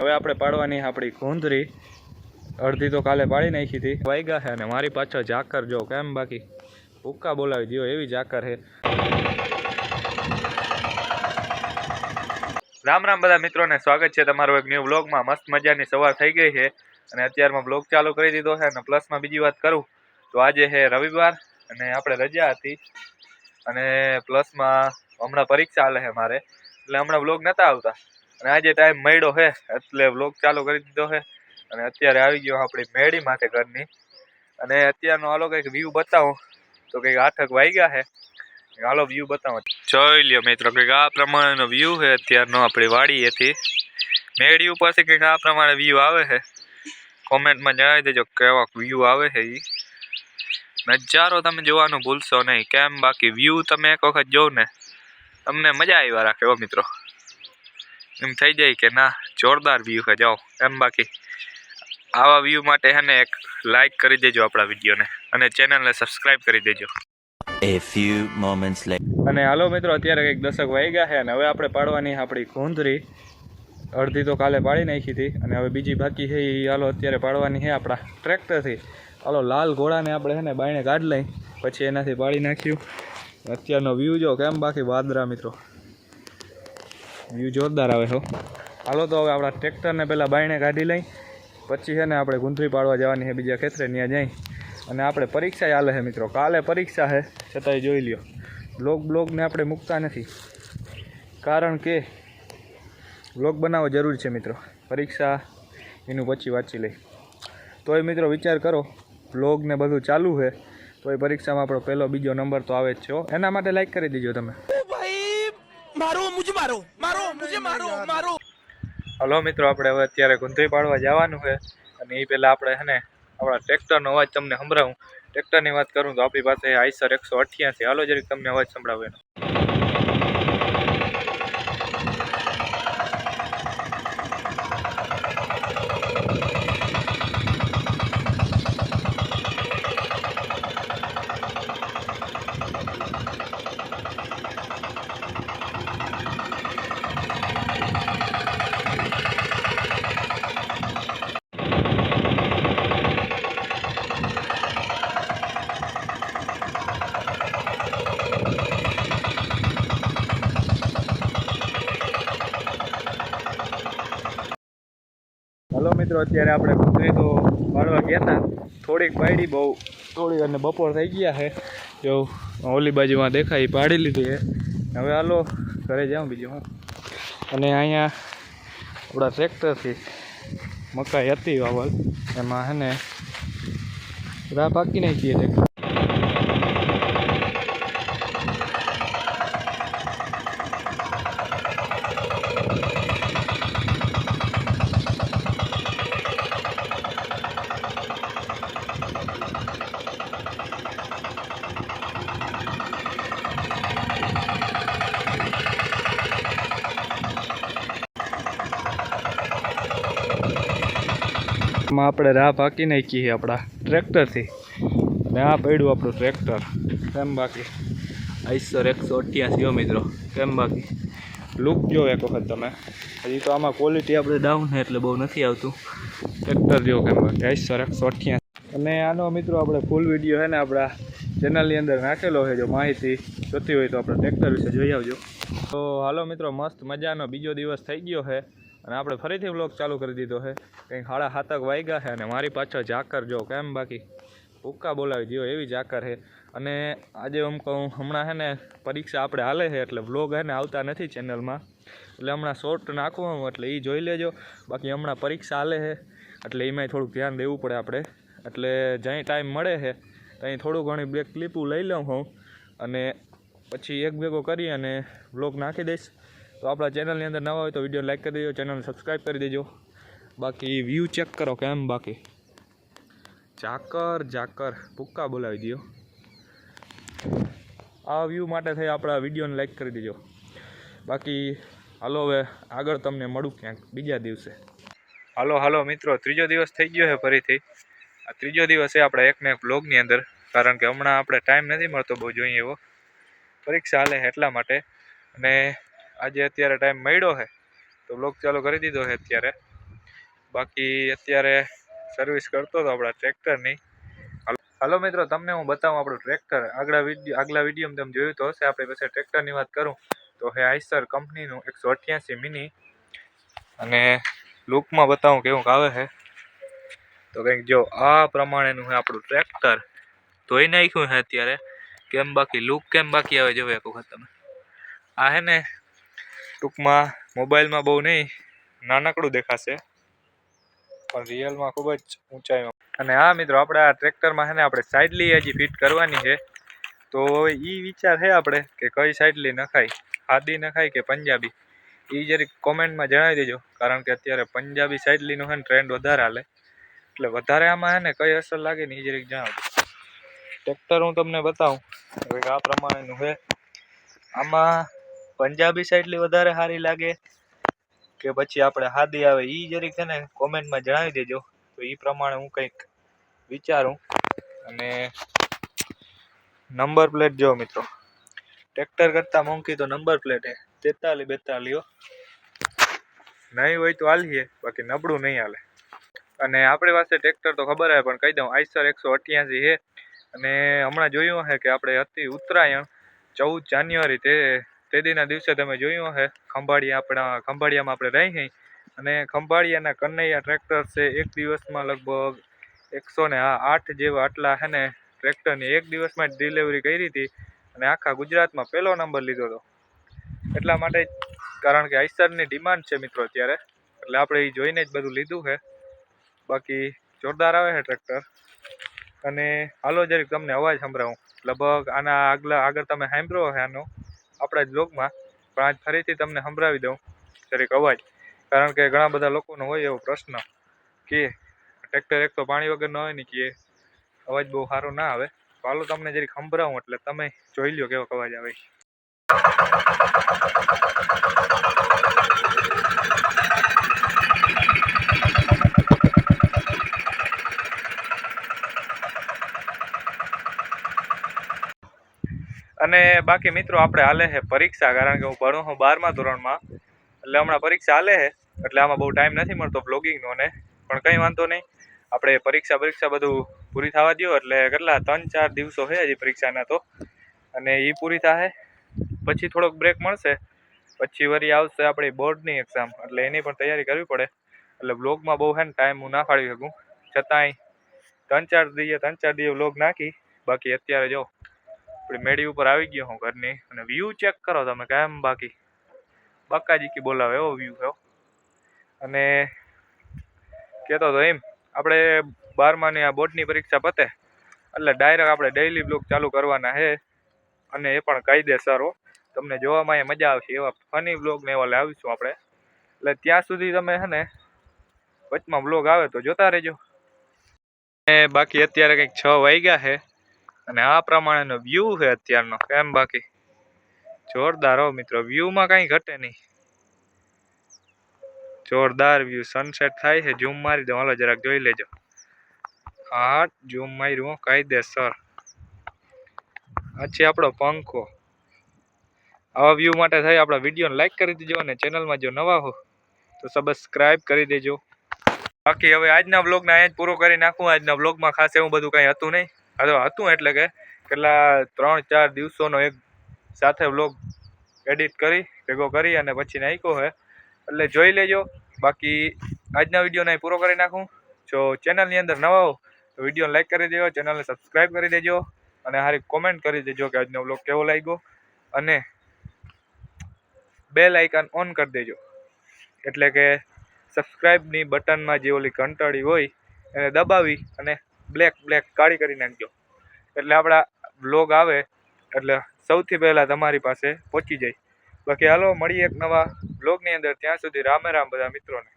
હવે આપણે પાડવાની આપણી ઘૂંધરી અડધી તો કાલે પાડી નાખી હતી. વાગ્યા છે અને મારી પાછળ ઝાકર જો કેમ બાકી? ભૂક્કા બોલાવી દો એવી ઝાકર છે. રામ રામ બધા મિત્રોને સ્વાગત છે તમારો એક ન્યૂ વ્લોગમાં મસ્ત મજાની સવાર થઈ ગઈ છે અને અત્યારમાં બ્લોગ ચાલુ કરી દીધો છે અને પ્લસમાં બીજી વાત કરું તો આજે છે રવિવાર અને આપણે રજા હતી અને પ્લસમાં હમણાં પરીક્ષા હાલે છે મારે. એટલે હમણાં વ્લોગ નહોતા આવતા. અને આજે ટાઈમ મળ્યો છે, એટલે વ્લોગ ચાલુ કરી દીધો છે. અને અત્યારે આવી ગયો આપણી મેળી માટે ઘરની. અને અત્યારનો હાલો કંઈક વ્યૂ બતાવું. તો કંઈક આઠક વાગ્યા છે. હાલો વ્યૂ બતાવો. જોઈ લ્યો મિત્રો, કંઈક આ પ્રમાણેનો વ્યૂ છે અત્યારનો આપણી વાડીએથી મેળી ઉપરથી કંઈક આ પ્રમાણે વ્યૂ આવે છે. કોમેન્ટમાં જણાવી દેજો કેવા વ્યૂ આવે છે એ નજારો તમે જોવાનું ભૂલશો નહીં. કેમ બાકી વ્યૂ તમે એક વખત જોવ ને તમને મજા આવ્યા રાખે હો મિત્રો. એમ થઈ જાય કે ના જોરદાર વ્યૂ છે જાઓ. એમ બાકી. આવા વ્યૂ માટે હે ને એક લાઈક કરી દેજો આપણા વિડીયોને અને ચેનલને સબસ્ક્રાઇબ કરી દેજો. A few moments later. અને હાલો મિત્રો અત્યારે કંઈક દશક વાગ્યા છે અને હવે આપણે પાડવાની આપણી ઘૂંધરી અડધી તો કાલે પાડી નાખી હતી અને હવે બીજી બાકી છે એ હાલો અત્યારે પાડવાની છે આપણા ટ્રેક્ટરથી હાલો લાલ ઘોડાને આપણે છે ને બાયણે કાઢ લઈ પછી એનાથી પાડી નાખ્યું. અત્યારનો વ્યૂ જો કેમ બાકી વાદરા મિત્રો? વ્યૂ જોરદાર આવે હો. હાલો તો હવે આપણા ટ્રેક્ટરને પહેલાં બાયણે કાઢી લઈ. પછી છે ને આપણે ગુંથરી પાડવા જવાની છે બીજા ખેતરે, ત્યાં જઈ. અને આપણે પરીક્ષા હાલે છે મિત્રો. કાલે પરીક્ષા છે, છતાંય જોઈ લ્યો. બ્લોગ બ્લોગને આપણે મૂકતા નથી. કારણ કે બ્લોગ બનાવવો જરૂર છે મિત્રો. પરીક્ષા, એનું પછી વાંચી લઈ. તોય મિત્રો વિચાર કરો બ્લોગને બધું ચાલુ છે. તો એ પરીક્ષામાં આપણો પહેલો બીજો નંબર તો આવે જ છે એના માટે લાઈક કરી દેજો તમે. મારો મુજે મારો મારો મુજે મારો હલો મિત્રો, આપણે હવે અત્યારે ગુંધઈ પાડવા જવાનું છે. અને એ પહેલાં આપણે છે ને આપણા ટ્રેક્ટરનો અવાજ તમને સંભળાવું. ટ્રેક્ટરની વાત કરું તો આપણી પાસે આઈસર એકસો અઠ્યાસી. હાલો, જરીક તમને અવાજ સંભળાવે એનો. મિત્રો, અત્યારે આપણે ગુંથરી તો પાડવા ગયા હતા થોડીક પાડી બહુ. થોડી અને બપોર થઈ ગયા છે. જો, ઓલી બાજુમાં દેખાય પાડી લીધી છે. હવે હાલો, ઘરે જાઉં બીજું હું. અને અહીંયા આપણા ટ્રેક્ટરથી મકાઈ હતી વાવલ. એમાં છે ને રા પાકી નાખીએ ટ્રેક્ટર માં આપણે રાહ પાકી નાખી છે આપણા ટ્રેક્ટરથી. અને આ પડ્યું આપણું ટ્રેક્ટર. કેમ બાકી? આઈસર એકસો અઠ્યાસી હો મિત્રો. કેમ બાકી? લુક જો એક વખત તમે. હજી તો આમાં ક્વોલિટી આપણે ડાઉન એટલે બહુ નથી આવતું. ટ્રેક્ટર જો કેમ બાકી? આઈસર એકસો અઠ્યાસી. અને આનો મિત્રો આપણે ફૂલ વીડિયો છે ને આપણા ચેનલની અંદર નાખેલો છે જો માહિતી. જોતી હોય તો આપણે ટ્રેક્ટર વિશે જોઈ આવજો. તો હાલો મિત્રો, મસ્ત મજાનો બીજો દિવસ થઈ ગયો છે. અને આપણે ફરીથી વ્લોગ ચાલુ કરી દીધો છે. કંઈક સાડા સાતક વાગ્યા છે અને મારી પાછળ ઝાકર જો કેમ બાકી? ભૂક્કા બોલાવી દો એવી ઝાકર છે. અને આજે એમ કહું, હમણાં છે ને પરીક્ષા આપણે હાલે છે એટલે વ્લોગ છે ને આવતા નથી ચેનલમાં એટલે હમણાં શોર્ટ નાખવું એટલે એ જોઈ લેજો. બાકી હમણાં પરીક્ષા હાલે છે, એટલે એમાંય થોડુંક ધ્યાન દેવું પડે આપણે. એટલે જ્યાં ટાઈમ મળે છે ત્યાં થોડું ઘણી બે ક્લિપું લઈ લઉં હું. અને પછી એક ભેગો કરી અને વ્લોગ નાખી દઈશ. તો આપણા ચેનલની અંદર નવા હોય તો વીડિયો લાઇક કરી દેજો ચેનલ સબસ્ક્રાઈબ કરી દેજો. બાકી વ્યૂ ચેક કરો કેમ બાકી. ઝાકર ઝાકર. ભૂક્કા બોલાવી દો આ વ્યૂ માટે થઈ આપણા વિડીયોને લાઈક કરી દેજો. બાકી, હાલો હવે આગળ તમને મળું ક્યાંક બીજા દિવસે. હાલો હાલો મિત્રો, ત્રીજો દિવસ થઈ ગયો છે ફરીથી. આ ત્રીજો દિવસ છે આપણે એકને એક બ્લોગની અંદર. કારણ કે હમણાં આપણે ટાઈમ નથી મળતો બહુ જોઈએ એવો. પરીક્ષા હાલે એટલા માટે. અને આજે અત્યારે ટાઈમ મળ્યો છે. તો બ્લોગ ચાલુ કરી દીધો છે અત્યારે. બાકી અત્યારે સર્વિસ કરતો હતો આપણા ટ્રેક્ટરની. હાલો મિત્રો, તમને હું બતાવું આપણું ટ્રેક્ટર. આગલા વીડિયો આગલા વિડીયોમાં તમે જોયું તો હશે. આપણે પછી ટ્રેક્ટરની વાત કરું. તો હે આઈસર કંપનીનું એકસો અઠ્યાસી મિની અને લુકમાં બતાવું કેવું આવે છે તો કંઈક જો, આ પ્રમાણેનું છે આપણું ટ્રેક્ટર. ધોઈ નાખ્યું છે અત્યારે. કેમ બાકી? લુક કેમ બાકી આવે જોવે એક વખત તમે. આ હે ને, ટૂંકમાં મોબાઈલમાં બહુ નહીં, નાનકડું દેખાશે. પણ રિયલમાં ખૂબ જ ઊંચાઈમાં. અને હા, મિત્રો, આપણે આ ટ્રેક્ટરમાં છે ને, આપણે સાઇડલી હજી ફિટ કરવાની છે. તો એ વિચાર છે આપણે કે કઈ સાઇડલી નખાય? ખાદી નખાય કે પંજાબી? એ જરીક કોમેન્ટમાં જણાવી દેજો, કારણ કે અત્યારે પંજાબી સાઈડલીનો છે ને ટ્રેન્ડ વધારે હાલે. એટલે વધારે આમાં છે ને, કઈ અસર લાગે ને એ જરીક જણાવજો. ટ્રેક્ટર હું તમને બતાવું. હવે આ પ્રમાણેનું છે. આમાં પંજાબી સાઇડલી વધારે સારી લાગે કે પછી આપણે હાદી આવે એ જરીક છે ને કોમેન્ટમાં જણાવી દેજો. તો એ પ્રમાણે હું કંઈક વિચારું. અને નંબર પ્લેટ જો મિત્રો. ટ્રેક્ટર કરતાં મોંઘી તો નંબર પ્લેટ હે. તેતાલી બેતાલીઓ. નહીં હોય તો હાલીએ, બાકી નબળું નહીં હાલે. અને આપણી પાસે ટ્રેક્ટર તો ખબર હે, પણ કહી દઉં, આઈસર એકસો અઠ્યાસી છે અને હમણાં જોયું હે કે આપણે હતી ઉત્તરાયણ, ચૌદ જાન્યુઆરી તે તે દીના દિવસે તમે જોયું હશે ખંભાળિયા આપણા, ખંભાળિયામાં આપણે રહી ગઈ અને ખંભાળિયાના કનૈયા ટ્રેક્ટર છે, એક દિવસમાં લગભગ એકસો ને આઠ જેવા આટલા છે ને ટ્રેક્ટરની એક દિવસમાં જ ડિલિવરી કરી હતી. અને આખા ગુજરાતમાં પહેલો નંબર લીધો હતો. એટલા માટે કારણ કે આઈસરની ડિમાન્ડ છે મિત્રો અત્યારે. એટલે આપણે એ જોઈને જ બધું લીધું છે બાકી જોરદાર આવે છે ટ્રેક્ટર અને હાલો જરીક તમને અવાજ સંભળાવું. લગભગ આના આગલા, આગળ તમે સાંભળ્યો છે આનો. આપણા જ બ્લોગમાં પણ આજ ફરીથી તમને સંભળાવી દઉં જરીક અવાજ. કારણ કે ઘણા બધા લોકોનો હોય એવો પ્રશ્ન કે ટ્રેક્ટર એક તો પાણી વગર ન હોય ને કે અવાજ બહુ સારો ના આવે. પાલો તમને જરીક સંભળાવું એટલે તમે જોઈ લ્યો કેવો અવાજ આવે અને બાકી મિત્રો આપણે હાલે છે પરીક્ષા, કારણ કે હું ભણું છું બારમા ધોરણમાં. એટલે હમણાં પરીક્ષા હાલે છે, એટલે આમાં બહુ ટાઈમ નથી મળતો બ્લોગિંગનો ને પણ કંઈ વાંધો નહીં, આપણે પરીક્ષા પરીક્ષા બધું પૂરી થવા દો એટલે કેટલા, ત્રણ ચાર દિવસો છે હજી પરીક્ષાના તો. અને એ પૂરી થાય, પછી થોડોક બ્રેક મળશે. પછી વરી આવશે આપણી બોર્ડની એક્ઝામ એટલે એની પણ તૈયારી કરવી પડે. એટલે બ્લોગમાં બહુ હે ને ટાઈમ હું ના ફાળવી શકું. છતાંય ત્રણ ચાર દિવસે, ત્રણ ચાર દિવસ બ્લોગ નાખી, બાકી અત્યારે જો આપણી મેળી ઉપર આવી ગયો હું ઘરની અને વ્યૂ ચેક કરો તમે કેમ બાકી. બક્કાજી કી બોલાવે એવો વ્યૂ થયો અને કહેતો હતો એમ, આપણે બારમાની આ બોર્ડની પરીક્ષા પતે, એટલે ડાયરેક્ટ આપણે ડેઈલી બ્લોગ ચાલુ કરવાના છે. અને એ પણ કાયદેસર હો. તમને જોવામાં એ મજા આવશે, એવા ફની બ્લોગ ને એવા લાવીશું આપણે. એટલે ત્યાં સુધી તમે છે ને વચમાં બ્લોગ આવે તો જોતા રહેજો. બાકી અત્યારે કંઈક છ વાગ્યા છે. અને આ પ્રમાણેનો વ્યૂ છે અત્યારનો. કેમ બાકી? જોરદાર હો મિત્રો વ્યૂમાં કાંઈ ઘટે નહીં. જોરદાર વ્યૂ સનસેટ થાય છે ઝૂમ મારી દો, હાલો જરાક જોઈ લેજો. હા ઝૂમ માર્યું કહી દે સર પછી આપણો પંખો. આવા વ્યૂ માટે થઈ આપણા વિડીયોને લાઇક કરી દેજો અને ચેનલમાં જો નવા હો, તો સબસ્ક્રાઇબ કરી દેજો. બાકી હવે આજના બ્લોગને અહીંયા જ પૂરો કરી નાખું. આજના બ્લોગમાં ખાસ એવું બધું કંઈ હતું નહીં. હા તો હતું એટલે કે કેટલા ત્રણ, ચાર દિવસોનો એક સાથે બ્લોગ એડિટ કરી, ભેગો કરી અને પછી નાખ્યો છે એટલે જોઈ લેજો. બાકી આજના વિડીયોને પૂરો કરી નાખું. જો ચેનલની અંદર નવા હો, તો વિડીયોને લાઈક કરી દેજો ચેનલને સબસ્ક્રાઈબ કરી દેજો અને હારી કોમેન્ટ કરી દેજો કે આજનો બ્લોગ કેવો લાગ્યો. અને બેલ આઇકન ઓન કરી દેજો. એટલે કે સબસ્ક્રાઈબની બટનમાં જે ઓલી ઘંટડી હોય, એને દબાવી અને બ્લેક બ્લેક કાળી કરી નાખજો એટલે આપણા બ્લોગ આવે, એટલે સૌથી પહેલાં તમારી પાસે પહોંચી જાય. બાકી હાલો, મળીએ એક નવા બ્લોગની અંદર. ત્યાં સુધી રામે રામ બધા મિત્રોને.